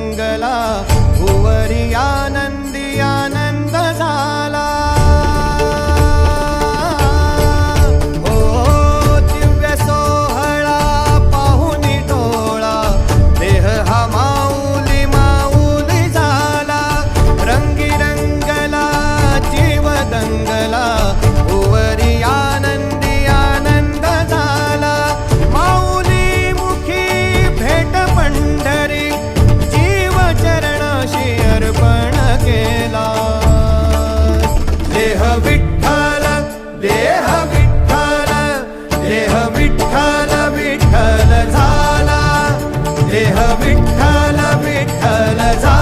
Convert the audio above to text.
மங்களா देह विठ्ठल विठ्ठल जा.